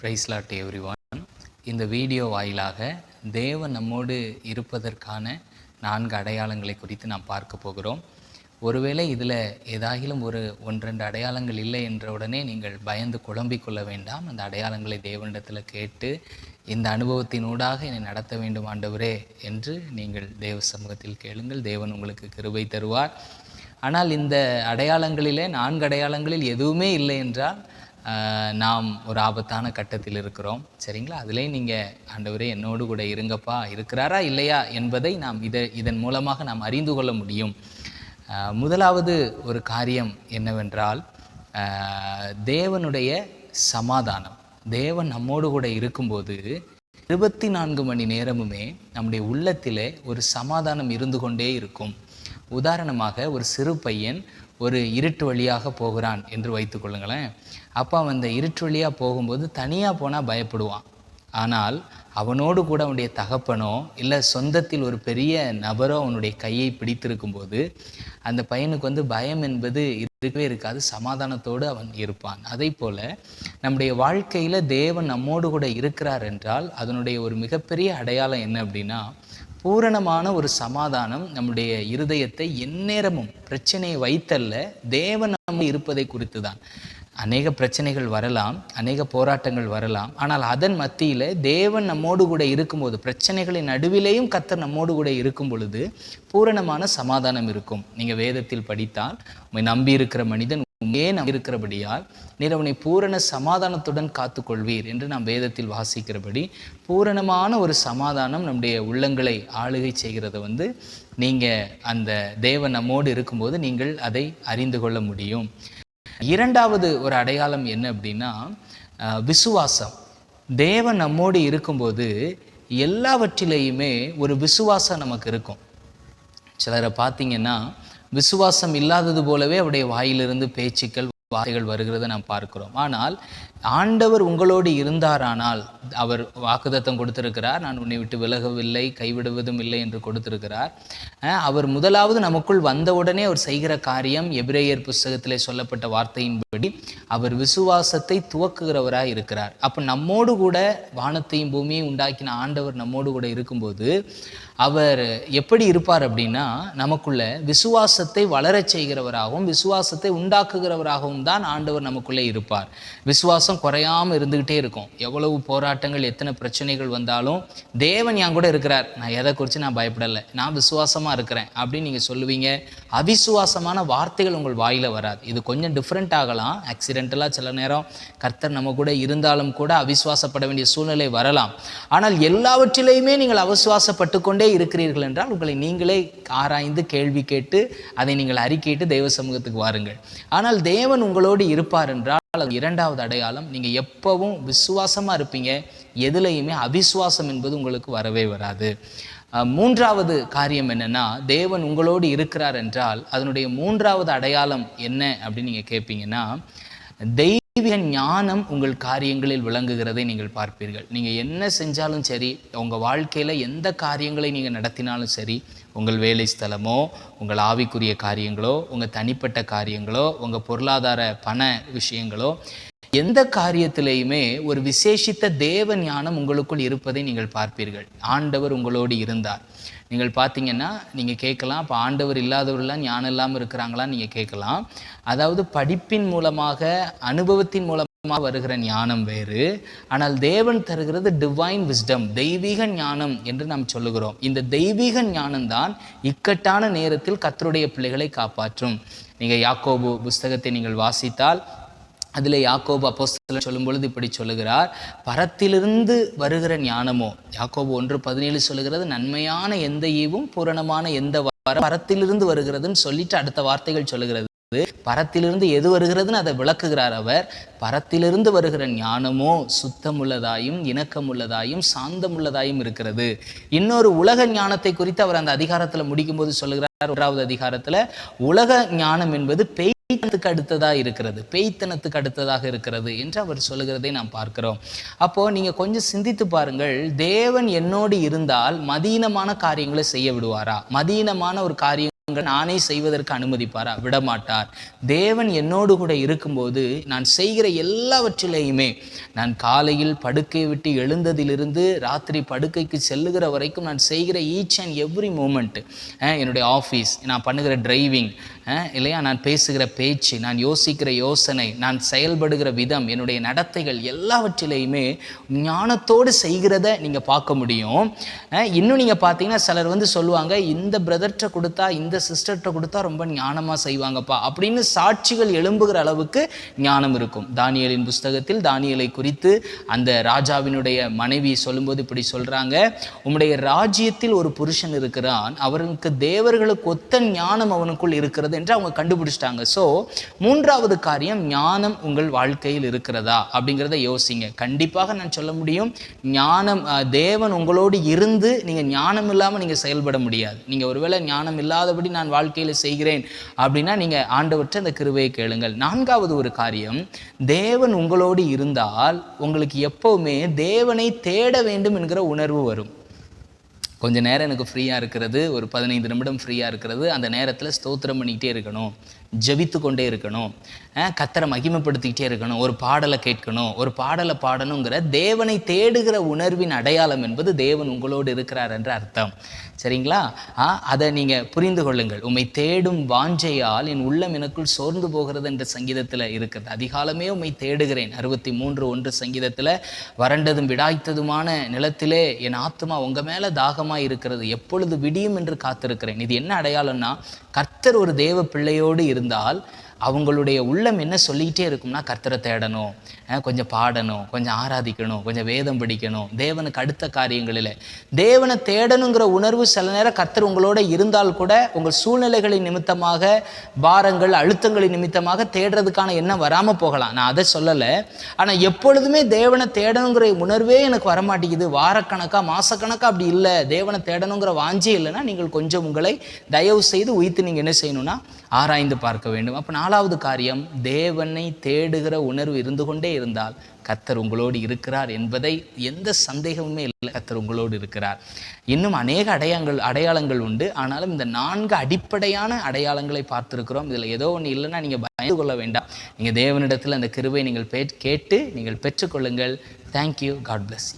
பிரைஸ்லாட் one இந்த video வாயிலாக தேவன் நம்மோடு இருப்பதற்கான நான்கு அடையாளங்களை குறித்து நாம் பார்க்க போகிறோம். ஒருவேளை இதில் ஏதாகிலும் ஒரு ஒன்றெண்டு அடையாளங்கள் இல்லை என்ற உடனே நீங்கள் பயந்து குழம்பிக் கொள்ள வேண்டாம். அந்த அடையாளங்களை தேவனிடத்தில் கேட்டு இந்த அனுபவத்தினூடாக என்னை நடத்த வேண்டும் ஆண்டவரே என்று நீங்கள் தேவ சமூகத்தில் கேளுங்கள். தேவன் உங்களுக்கு கிருபை தருவார். ஆனால் இந்த அடையாளங்களிலே நான்கு அடையாளங்களில் எதுவுமே இல்லை என்றால் நாம் ஒரு ஆபத்தான கட்டத்தில் இருக்கிறோம். சரிங்களா? அதுலேயும் நீங்கள் ஆண்டவரே என்னோடு கூட இருங்கப்பா. இருக்கிறாரா இல்லையா என்பதை நாம் இதை இதன் மூலமாக நாம் அறிந்து கொள்ள முடியும். முதலாவது ஒரு காரியம் என்னவென்றால் தேவனுடைய சமாதானம். தேவன் நம்மோடு கூட இருக்கும்போது இருபத்தி நான்கு மணி நேரமுமே நம்முடைய உள்ளத்திலே ஒரு சமாதானம் இருந்து கொண்டே இருக்கும். உதாரணமாக ஒரு சிறு பையன் ஒரு இருட்டு வழியாக போகிறான் என்று வைத்துக்கொள்ளுங்களேன் அப்போ அவன் அந்த இருட்டு வழியாக போகும்போது தனியாக போனால் பயப்படுவான். ஆனால் அவனோடு கூட அவனுடைய தகப்பனோ இல்லை சொந்தத்தில் ஒரு பெரிய நபரோ அவனுடைய கையை பிடித்திருக்கும்போது அந்த பையனுக்கு வந்து பயம் என்பது இருக்கவே இருக்காது. சமாதானத்தோடு அவன் இருப்பான். அதே போல நம்முடைய வாழ்க்கையில் தேவன் நம்மோடு கூட இருக்கிறார் என்றால் அதனுடைய ஒரு மிகப்பெரிய அடையாளம் என்ன அப்படின்னா பூரணமான ஒரு சமாதானம் நம்முடைய இருதயத்தை எந்நேரமும் பிரச்சனையை வைத்தல்ல தேவன் நம்ம இருப்பதை குறித்து தான் அநேக பிரச்சனைகள் வரலாம் அநேக போராட்டங்கள் வரலாம். ஆனால் அதன் மத்தியில் தேவன் நம்மோடு கூட இருக்கும்போது பிரச்சனைகளின் நடுவிலேயும் கத்தர் நம்மோடு கூட இருக்கும் பொழுது பூரணமான சமாதானம் இருக்கும். நீங்கள் வேதத்தில் படித்தால் உண்மை நம்பி இருக்கிற மனிதன் ஏன் இருக்கிறபடியால் நீர் அவனை பூரண சமாதானத்துடன் காத்துக்கொள்வீர் என்று நாம் வேதத்தில் வாசிக்கிறபடி பூரணமான ஒரு சமாதானம் நம்முடைய உள்ளங்களை ஆளுகை செய்கிறத வந்து நீங்கள் அந்த தேவன் நம்மோடு இருக்கும்போது நீங்கள் அதை அறிந்து கொள்ள முடியும். இரண்டாவது ஒரு அடையாளம் என்ன அப்படின்னா விசுவாசம். தேவன் நம்மோடு இருக்கும்போது எல்லாவற்றிலேயுமே ஒரு விசுவாசம் நமக்கு இருக்கும். சிலரை பார்த்தீங்கன்னா விசுவாசம் இல்லாதது போலவே அவருடைய வாயிலிருந்து பேச்சுக்கள் வார்த்தைகள் வருகிறதை நாம் பார்க்கிறோம். ஆனால் ஆண்டவர் உங்களோடு இருந்தாரானால் அவர் வாக்குதத்தம் கொடுத்திருக்கிறார். நான் உன்னை விட்டு விலகவில்லை கைவிடுவதும் இல்லை என்று கொடுத்திருக்கிறார். அவர் முதலாவது நமக்குள் வந்தவுடனே அவர் செய்கிற காரியம் எபிரேயர் புஸ்தகத்திலே சொல்லப்பட்ட வார்த்தையின்படி அவர் விசுவாசத்தை துவக்குகிறவராக இருக்கிறார். அப்போ நம்மோடு கூட வானத்தையும் பூமியையும் உண்டாக்கின ஆண்டவர் நம்மோடு கூட இருக்கும்போது அவர் எப்படி இருப்பார் அப்படின்னா நமக்குள்ள விசுவாசத்தை வளரச் செய்கிறவராகவும் விசுவாசத்தை உண்டாக்குகிறவராகவும் தான் ஆண்டவர் நமக்குள்ளே இருப்பார். விசுவாசம் குறையாமல் இருந்துக்கிட்டே இருக்கும். எவ்வளவு போராட்டங்கள் எத்தனை பிரச்சனைகள் வந்தாலும் தேவன் என் கூட இருக்கிறார். நான் எதை குறித்து நான் பயப்படலை. நான் விசுவாசமாக இருக்கிறேன் அப்படின்னு நீங்கள் சொல்லுவீங்க. அவிசுவாசமான வார்த்தைகள் உங்கள் வாயில வராது. இது கொஞ்சம் டிஃப்ரெண்ட் ஆகலாம். ஆக்சிடென்டலாக சில நேரம் கர்த்தர் நம்ம கூட இருந்தாலும் கூட அவிசுவாசப்பட வேண்டிய சூழ்நிலை வரலாம். ஆனால் எல்லாவற்றிலையுமே நீங்கள் அவிசுவாசப்பட்டு கொண்டே இருக்கிறீர்கள் என்றால் உங்களை நீங்களே ஆராய்ந்து கேள்வி கேட்டு அதை நீங்கள் அறிக்கையிட்டு தெய்வ சமூகத்துக்கு வாருங்கள். ஆனால் தேவன் உங்களோடு இருப்பார் என்றால் அது இரண்டாவது அடையாளம். நீங்க எப்பவும் விசுவாசமா இருப்பீங்க. எதுலேயுமே அவிசுவாசம் என்பது உங்களுக்கு வரவே வராது. மூன்றாவது காரியம் என்னன்னா தேவன் உங்களோடு இருக்கிறார் என்றால் அதனுடைய மூன்றாவது அடையாளம் என்ன அப்படின்னு நீங்கள் கேட்பீங்கன்னா தெய்வீக ஞானம் உங்கள் காரியங்களில் விளங்குகிறதை நீங்கள் பார்ப்பீர்கள். நீங்கள் என்ன செஞ்சாலும் சரி உங்கள் வாழ்க்கையில் எந்த காரியங்களை நீங்கள் நடத்தினாலும் சரி உங்கள் வேலை ஸ்தலமோ உங்கள் ஆவிக்குரிய காரியங்களோ உங்கள் தனிப்பட்ட காரியங்களோ உங்கள் பொருளாதார பண விஷயங்களோ எந்த காரியத்திலையுமே ஒரு விசேஷித்த தேவ ஞானம் உங்களுக்குள் இருப்பதை நீங்கள் பார்ப்பீர்கள். ஆண்டவர் உங்களோடு இருந்தார். நீங்கள் பார்த்தீங்கன்னா நீங்கள் கேட்கலாம் அப்போ ஆண்டவர் இல்லாதவர்கள்லாம் ஞானம் இல்லாமல் இருக்கிறாங்களான்னு நீங்கள் கேட்கலாம். அதாவது படிப்பின் மூலமாக அனுபவத்தின் மூலமாக வருகிற ஞானம் வேறு. ஆனால் தேவன் தருகிறது டிவைன் விஸ்டம் தெய்வீக ஞானம் என்று நாம் சொல்லுகிறோம். இந்த தெய்வீக ஞானம் தான் இக்கட்டான நேரத்தில் கத்தருடைய பிள்ளைகளை காப்பாற்றும். நீங்கள் யாக்கோபு புஸ்தகத்தை நீங்கள் வாசித்தால் அதில் யாக்கோபு அப்போ சொல்லும் பொழுது இப்படி சொல்லுகிறார் பரத்திலிருந்து வருகிற ஞானமோ? யாக்கோபு ஒன்று பதினேழு சொல்லுகிறது நன்மையான எந்த ஈவும் பூரணமான எந்த வர பரத்திலிருந்து வருகிறதுன்னு சொல்லிட்டு அடுத்த வார்த்தைகள் சொல்லுகிறது. பரத்திலிருந்து எது வருகிறதுன்னு அதை விளக்குகிறார் அவர். பரத்திலிருந்து வருகிற ஞானமோ சுத்தமுள்ளதாயும் இணக்கமுள்ளதாயும் சாந்தமுள்ளதாயும் இருக்கிறது. இன்னொரு உலக ஞானத்தை குறித்து அவர் அந்த அதிகாரத்தில் முடிக்கும்போது சொல்லுகிறார். ஒன்றாவது அதிகாரத்துல உலக ஞானம் என்பது பெய் பேய்த்தனத்துக்கு அடுத்ததாக இருக்கிறது. பேய்த்தனத்துக்கு அடுத்ததாக இருக்கிறது என்று அவர் சொல்லுகிறதை நாம் பார்க்கிறோம். அப்போ நீங்க கொஞ்சம் சிந்தித்து பாருங்கள். தேவன் என்னோடு இருந்தால் மதீனமான காரியங்களை செய்ய விடுவாரா? மதீனமான ஒரு காரியம் அடையாளங்கள் நானே செய்வதற்கு அனுமதிப்பாரா? விடமாட்டார். தேவன் என்னோடு கூட இருக்கும்போது நான் செய்கிற எல்லாவற்றிலேயுமே நான் காலையில் படுக்கையை விட்டு எழுந்ததிலிருந்து ராத்திரி படுக்கைக்கு செல்லுகிற வரைக்கும் நான் செய்கிற ஈச் அண்ட் எவ்ரி மூமெண்ட் என்னுடைய ஆஃபீஸ் நான் பண்ணுகிற டிரைவிங் இல்லையா? நான் பேசுகிற பேச்சு நான் யோசிக்கிற யோசனை நான் செயல்படுகிற விதம் என்னுடைய நடத்தைகள் எல்லாவற்றிலையுமே ஞானத்தோடு செய்கிறத நீங்கள் பார்க்க முடியும். இன்னும் நீங்கள் பார்த்தீங்கன்னா சிலர் வந்து சொல்லுவாங்க இந்த பிரதர்கிட்ட கொடுத்தா இந்த சிஸ்டர்கிட்ட கொடுத்தா ரொம்ப ஞானமாக செய்வாங்கப்பா. அப்படின்னு சாட்சிகள் எழும்புகிற அளவுக்கு ஞானம் இருக்கும். தானியலின் புஸ்தகத்தில் தானியலை குறித்து அந்த ராஜாவினுடைய மனைவி சொல்லும்போது இப்படி சொல்கிறாங்க உம்முடைய ராஜ்யத்தில் ஒரு புருஷன் இருக்கிறான். அவனுக்கு தேவர்களுக்கு ஒத்த ஞானம் அவனுக்குள் இருக்கிறது என்று அவங்க கண்டுபிடிச்சிட்டாங்க. ஸோ மூன்றாவது காரியம் ஞானம் உங்கள் வாழ்க்கையில் இருக்கிறதா? அப்படிங்கிறத யோசிங்க. கண்டிப்பாக நான் சொல்ல முடியும். ஞானம் தேவன் உங்களோடு இருந்து நீங்கள் ஞானம் இல்லாமல் நீங்கள் செயல்பட முடியாது. நீங்கள் ஒருவேளை ஞானம் இல்லாதபடி நான் வாழ்க்கையில் செய்கிறேன் அப்படின்னா நீங்கள் ஆண்டவற்றை அந்த கிருவையை கேளுங்கள். நான்காவது ஒரு காரியம் தேவன் உங்களோடு இருந்தால் உங்களுக்கு எப்போவுமே தேவனை தேட வேண்டும் என்கிற உணர்வு வரும். கொஞ்சம் நேரம் எனக்கு ஃப்ரீயாக இருக்கிறது ஒரு பதினைந்து நிமிடம் ஃப்ரீயாக இருக்கிறது அந்த நேரத்தில் ஸ்தோத்திரம் பண்ணிக்கிட்டே இருக்கணும் ஜபித்து கொண்டே இருக்கணும் கத்தரை மகிமைப்படுத்திக்கிட்டே இருக்கணும் ஒரு பாடலை கேட்கணும் ஒரு பாடலை பாடணுங்கிற தேவனை தேடுகிற உணர்வின் அடையாளம் என்பது தேவன் உங்களோடு இருக்கிறார் என்ற அர்த்தம். சரிங்களா? ஆ, அதை நீங்கள் புரிந்து கொள்ளுங்கள். உம்மை தேடும் வாஞ்சையால் என் உள்ளம் எனக்குள் சோர்ந்து போகிறது என்ற சங்கீதத்தில் இருக்கிறது. அதிகாலமே உம்மை தேடுகிறேன். அறுபத்தி மூன்று ஒன்று சங்கீதத்தில் வறண்டதும் விடாய்த்ததுமான நிலத்திலே என் ஆத்மா உங்கள் மேலே தாகம் இருக்கிறது. எப்பொழுது விடியும் என்று காத்திருக்கிறேன். இது என்ன அடையாளம்னா கர்த்தர் ஒரு தேவ பிள்ளையோடு இருந்தால் அவங்களுடைய உள்ளம் என்ன சொல்லிக்கிட்டே இருக்கும்னா கர்த்தரை தேடணும் கொஞ்சம் பாடணும் கொஞ்சம் ஆராதிக்கணும் கொஞ்சம் வேதம் படிக்கணும் தேவனுக்கு அடுத்த காரியங்களில். தேவனை தேடணுங்கிற உணர்வு சில நேரம் கர்த்தர் உங்களோட இருந்தால் கூட உங்கள் சூழ்நிலைகளின் நிமித்தமாக பாரங்கள் அழுத்தங்களின் நிமித்தமாக தேடுறதுக்கான எண்ணம் வராமல் போகலாம். நான் அதை சொல்லலை. ஆனால் எப்பொழுதுமே தேவனை தேடணுங்கிற உணர்வே எனக்கு வரமாட்டேங்குது. வாரக்கணக்காக மாதக்கணக்காக அப்படி இல்லை. தேவனை தேடணுங்கிற வாஞ்சே இல்லைன்னா நீங்கள் கொஞ்சம் உங்களை தயவு செய்து உயித்து நீங்கள் என்ன செய்யணும்னா ஆராய்ந்து பார்க்க வேண்டும். அப்போ நான் நாலாவது காரியம் தேவனை தேடுகிற உணர்வு இருந்து கொண்டே இருந்தால் கத்தர் உங்களோடு இருக்கிறார் என்பதை எந்த சந்தேகமுமே இல்லை. கத்தர் உங்களோடு இருக்கிறார். இன்னும் அநேக அடையாளங்கள் அடையாளங்கள் உண்டு. ஆனாலும் இந்த நான்கு அடிப்படையான அடையாளங்களை பார்த்துருக்கிறோம். இதில் ஏதோ ஒன்று இல்லைன்னா நீங்கள் பயந்து கொள்ள வேண்டாம். நீங்கள் தேவனிடத்தில் அந்த கிருவை நீங்கள் பே கேட்டு நீங்கள் பெற்றுக்கொள்ளுங்கள். Thank you God plus